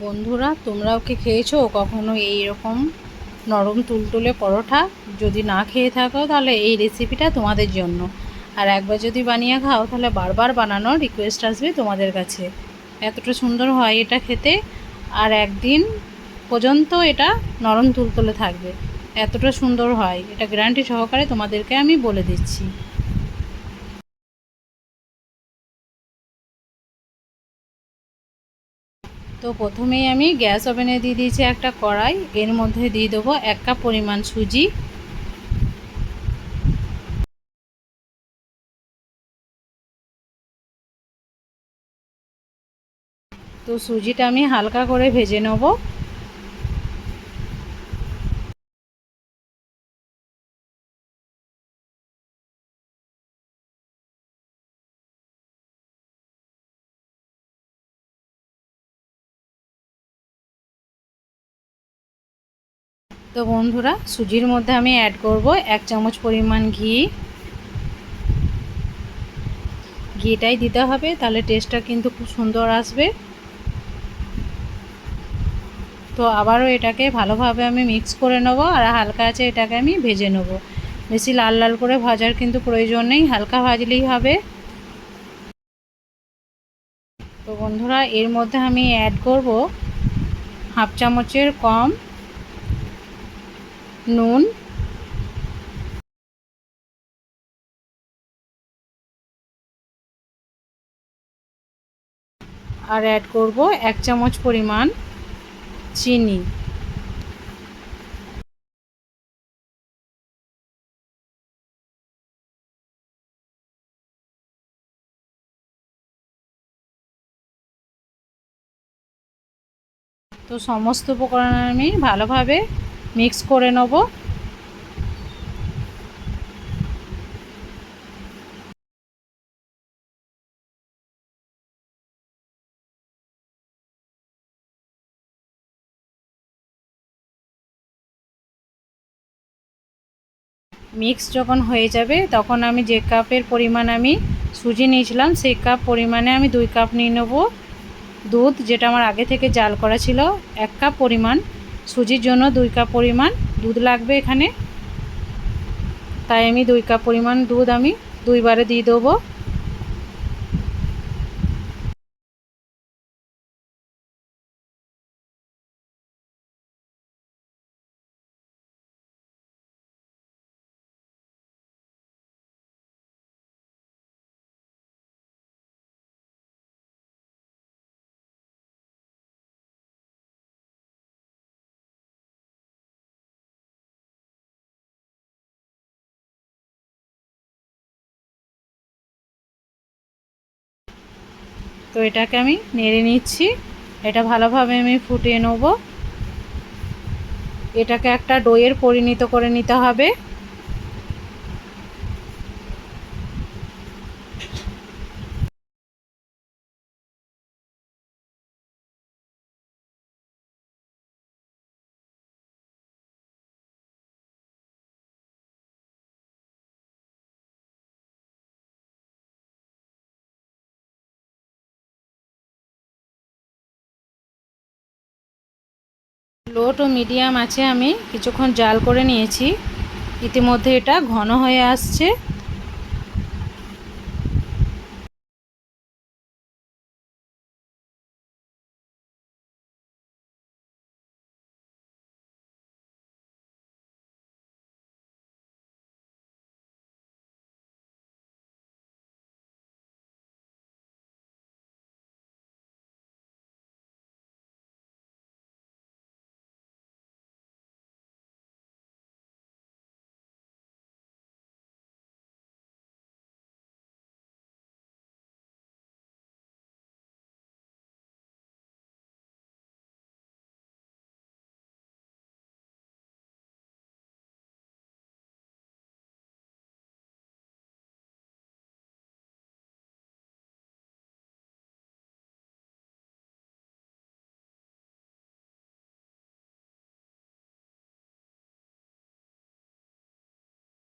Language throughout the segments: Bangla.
বন্ধুরা, তোমরাও কি খেয়েছো? কখনো এই রকম নরম তুলতুলে পরোটা? যদি না খেয়ে থাকো, তাহলে এই রেসিপিটা তোমাদের জন্য। আর একবার যদি বানিয়ে খাও, তাহলে বারবার বানানোর রিকোয়েস্ট আসবে তোমাদের কাছে। এতটা সুন্দর হয় এটা খেতে। আর একদিন পর্যন্ত এটা নরম তুলতুলে থাকবে। এতটা সুন্দর হয়। এটা গ্যারান্টি সহকারে তোমাদেরকে আমি বলে দিচ্ছি। তো প্রথমেই আমি গ্যাস ওভেনে দিয়ে দিয়েছি একটা কড়াই। এর মধ্যে দিয়ে দেবো এক কাপ পরিমাণ সুজি। তো সুজিটা আমি হালকা করে ভেজে নেব। তো বন্ধুরা, সুজির মধ্যে আমি অ্যাড করব এক চামচ পরিমাণ ঘি। ঘিটাই দিতে হবে, তাহলে টেস্টটা কিন্তু খুব সুন্দর আসবে। তো আবারও এটাকে ভালোভাবে আমি মিক্স করে নেব, আর হালকা আছে এটাকে আমি ভেজে নেব। বেশি লাল লাল করে ভাজার কিন্তু প্রয়োজন নেই, হালকা ভাজলেই হবে। তো বন্ধুরা, এর মধ্যে আমি অ্যাড করব হাফ চামচের কম নুন। আর অ্যাড করব এক চামচ পরিমাণ চিনি। তো সমস্ত উপকরণ আমি ভালোভাবে মিক্স করে নেব। মিক্স যখন হয়ে যাবে, তখন আমি যে কাপের পরিমাণ আমি সুজি নিয়েছিলাম, সেই কাপ পরিমাণে আমি দুই কাপ নিয়ে নেব। দুধ যেটা আমার আগে থেকে জাল করা ছিল, এক কাপ পরিমাণ। সুজির জন্য দুই কাপ পরিমাণ দুধ লাগবে এখানে। তাই আমি দুই কাপ পরিমাণ দুধ আমি দুইবারে দিয়ে দেবো। তো এটাকে আমি নেড়ে নিচ্ছি। এটা ভালোভাবে আমি ফুটিয়ে নেব। এটাকে একটা ডোয়ের পরিণত করে নিতে হবে। লো টু মিডিয়াম আছে আমি কিছুক্ষণ জাল করে নিয়েছি। ইতিমধ্যে এটা ঘন হয়ে আসছে।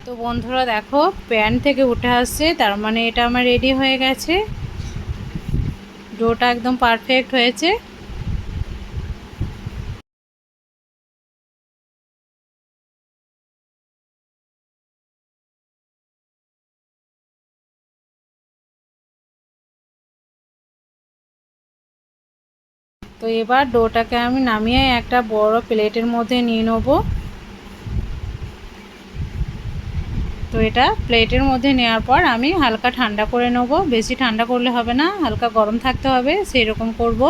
তো বন্ধুরা দেখো, প্যান থেকে উঠে আসছে, তার মানে এটা আমার রেডি হয়ে গেছে। ডোটা একদম পারফেক্ট হয়েছে। তো এবার ডোটাকে আমি নামিয়ে একটা বড় প্লেটের মধ্যে নিয়ে নেব। তো এটা প্লেটের মধ্যে নেওয়ার পর আমি হালকা ঠান্ডা করে নেব। বেশি ঠান্ডা করলে হবে না, হালকা গরম থাকতে হবে সেই রকম করব।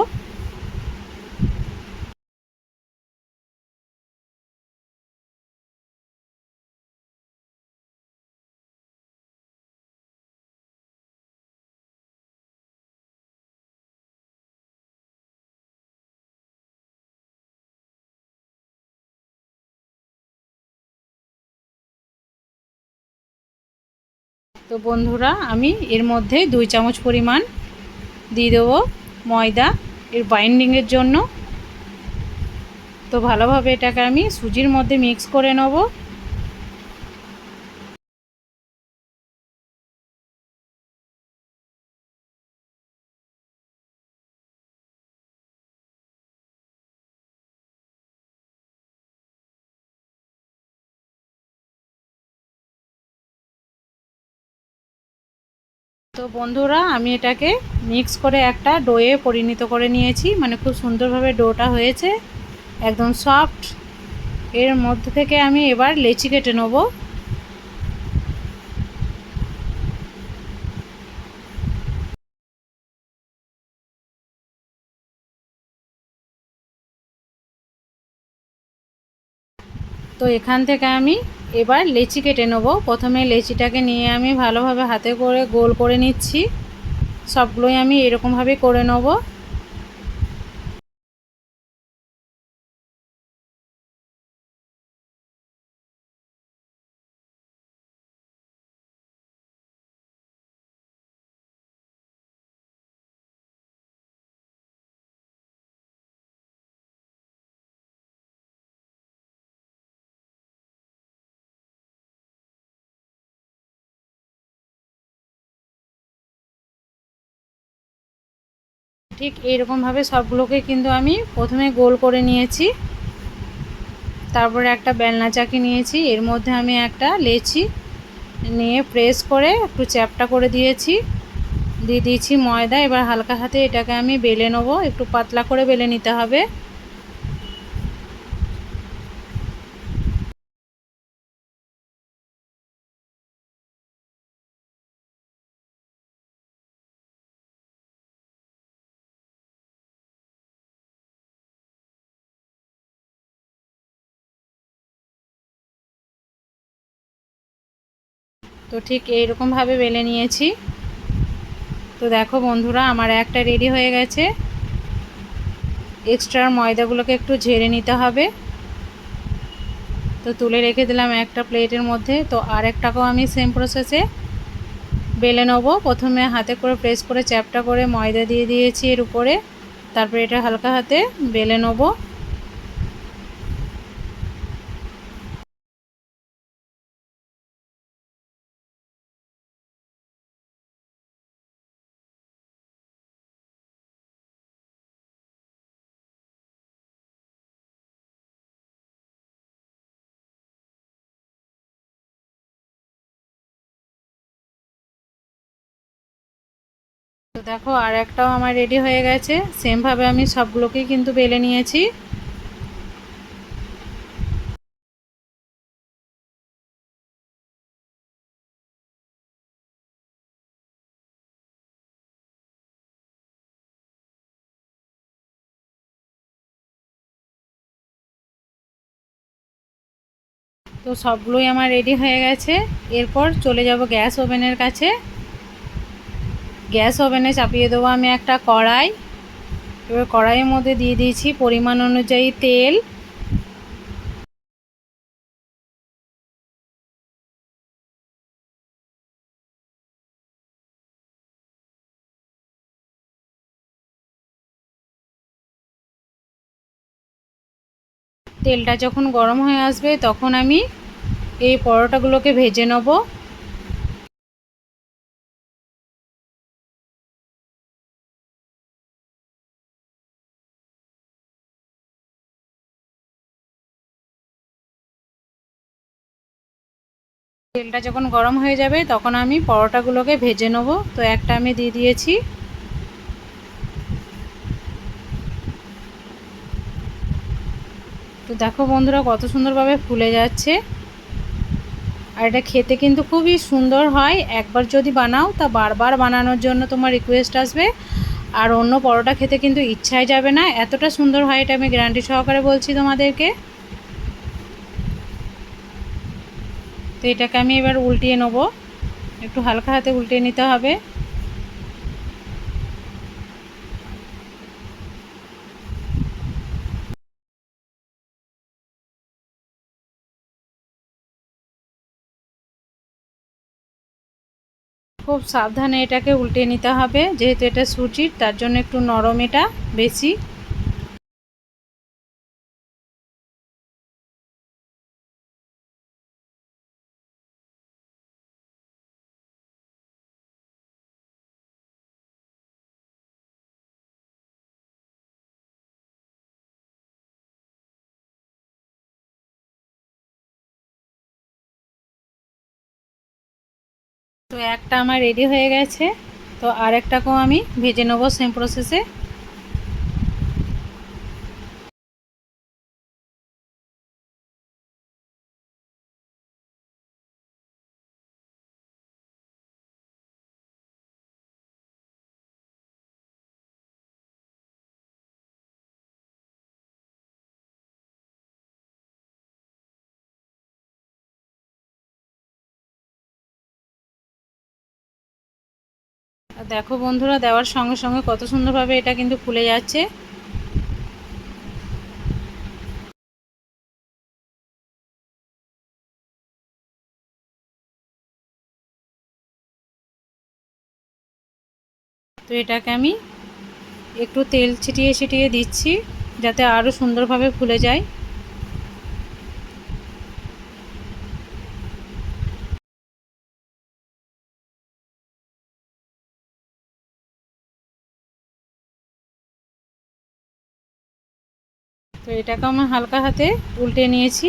তো বন্ধুরা, আমি এর মধ্যে দুই চামচ পরিমাণ দিয়ে দেবো ময়দা এর বাইন্ডিংয়ের জন্য। তো ভালোভাবে এটাকে আমি সুজির মধ্যে মিক্স করে নেব। তো বন্ধুরা, আমি এটাকে মিক্স করে একটা ডোয়ে পরিণত করে নিয়েছি। মানে খুব সুন্দরভাবে ডোটা হয়েছে, একদম সফট এর মধ্যে থেকে আমি এবার লেচি কেটে নেব। তো এখান থেকে আমি এবার লেচি কেটে নেব। প্রথমে লেচিটাকে নিয়ে আমি ভালোভাবে হাতে করে গোল করে নিচ্ছি। সবগুলোই আমি এরকমভাবে করে নেব। ঠিক এইরকমভাবে সবগুলোকে কিন্তু আমি প্রথমে গোল করে নিয়েছি। তারপরে একটা বেলনা চাকি নিয়েছি। এর মধ্যে আমি একটা লেচি নিয়ে প্রেস করে একটু চ্যাপটা করে দিয়েছি। দিয়ে দিয়েছি ময়দা। এবার হালকা হাতে এটাকে আমি বেলে নেব। একটু পাতলা করে বেলে নিতে হবে। তো ঠিক এইরকমভাবে বেলে নিয়েছি। তো দেখো বন্ধুরা, আমার একটা রেডি হয়ে গেছে। এক্সট্রা ময়দাগুলোকে একটু ঝেড়ে নিতে হবে। তো তুলে রেখে দিলাম একটা প্লেটের মধ্যে। তো আর একটাকেও আমি সেম প্রসেসে বেলে নেব। প্রথমে হাতে করে প্রেস করে চ্যাপটা করে ময়দা দিয়ে দিয়েছি এর উপরে। তারপরে এটা হালকা হাতে বেলে নেব। তো দেখো, আর একটাও আমার রেডি হয়ে গেছে। সেমভাবে আমি সবগুলোকেই কিন্তু বেলে নিয়েছি। তো সবগুলোই আমার রেডি হয়ে গেছে। এরপর চলে যাব গ্যাস ওভেনের কাছে। গ্যাস ওভেনে চাপিয়ে দেবো আমি একটা কড়াই। এবার কড়াইয়ের মধ্যে দিয়ে দিয়েছি পরিমাণ অনুযায়ী তেল। তেলটা যখন গরম হয়ে আসবে তখন আমি এই পরোটাগুলোকে ভেজে নেব। তেলটা যখন গরম হয়ে যাবে, তখন আমি পরোটাগুলোকে ভেজে নেব। তো একটা আমি দিয়ে দিয়েছি। তো দেখো বন্ধুরা, কত সুন্দরভাবে ফুলে যাচ্ছে। আর এটা খেতে কিন্তু খুবই সুন্দর হয়। একবার যদি বানাও, তা বারবার বানানোর জন্য তোমার রিকোয়েস্ট আসবে। আর অন্য পরোটা খেতে কিন্তু ইচ্ছাই যাবে না। এতটা সুন্দর হয় এটা আমি গ্যারান্টি সহকারে বলছি তোমাদেরকে। তো এটাকে আমি এবার উল্টিয়ে নেব। একটু হালকা হাতে উল্টিয়ে নিতে হবে। খুব সাবধানে এটাকে উল্টে নিতে হবে, যেহেতু এটা সুচির, তার জন্য একটু নরম এটা বেশি। একটা আমার রেডি হয়ে গেছে। তো আরেকটাকেও আমি ভেজে নেব সেম প্রসেসে দেখো বন্ধুরা, দেওয়ার সঙ্গে সঙ্গে কত সুন্দরভাবে এটা কিন্তু ফুলে যাচ্ছে। তো এটাকে আমি একটু তেল ছিটিয়ে ছিটিয়ে দিচ্ছি, যাতে আরও সুন্দরভাবে ফুলে যায়। তো এটাকে আমি হালকা হাতে উল্টে নিয়েছি।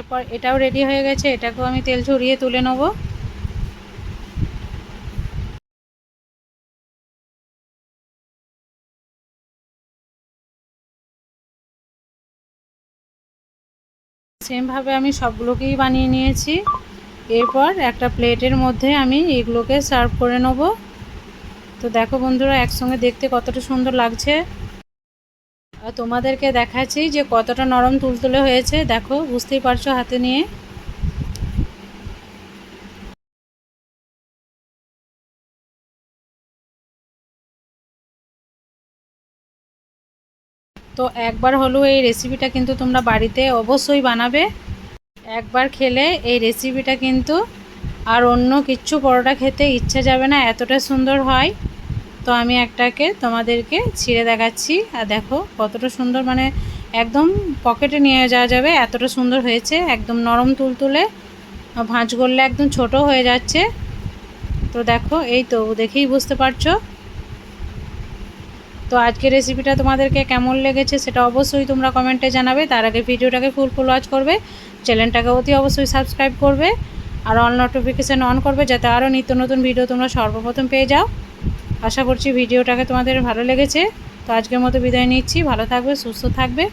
এরপর এটাও রেডি হয়ে গেছে, এটাকেও আমি তেল ছড়িয়ে তুলে নেব। সেমভাবে আমি সবগুলোকেই বানিয়ে নিয়েছি। এরপর একটা প্লেটের মধ্যে আমি এগুলোকে সার্ভ করে নেব। তো দেখো বন্ধুরা, একসঙ্গে দেখতে কতটা সুন্দর লাগছে। আর তোমাদেরকে দেখাচ্ছি যে কতটা নরম তুলতুলে হয়েছে। দেখো, বুঝতেই পারছ হাতে নিয়ে। তো একবার হলেও এই রেসিপিটা কিন্তু তোমরা বাড়িতে অবশ্যই বানাবে। একবার খেলে এই রেসিপিটা কিন্তু আর অন্য কিচ্ছু পরোটা খেতে ইচ্ছা যাবে না, এতটা সুন্দর হয়। তো আমি একটাকে তোমাদেরকে ছিঁড়ে দেখাচ্ছি। আর দেখো, কতটা সুন্দর মানে একদম পকেটে নিয়ে যাওয়া যাবে, এতটা সুন্দর হয়েছে, একদম নরম তুলতুলে ভাঁজ করলে একদম ছোট হয়ে যাচ্ছে। তো দেখো, এই তো, দেখেই বুঝতে পারছ। তো আজকের রেসিপিটা তোমাদেরকে কেমন লেগেছে সেটা অবশ্যই তোমরা কমেন্টে জানাবে। তার আগে ভিডিওটাকে ফুল ফুল ওয়াচ করবে চ্যানেলটাকে অতি অবশ্যই সাবস্ক্রাইব করবে, আর অল নোটিফিকেশান অন করবে, যাতে আরও নিত্য নতুন ভিডিও তোমরা সর্বপ্রথম পেয়ে যাও। আশা করছি ভিডিওটাকে তোমাদের ভালো লেগেছে। তো আজকের মতো বিদায় নিচ্ছি। ভালো থাকবে, সুস্থ থাকবে।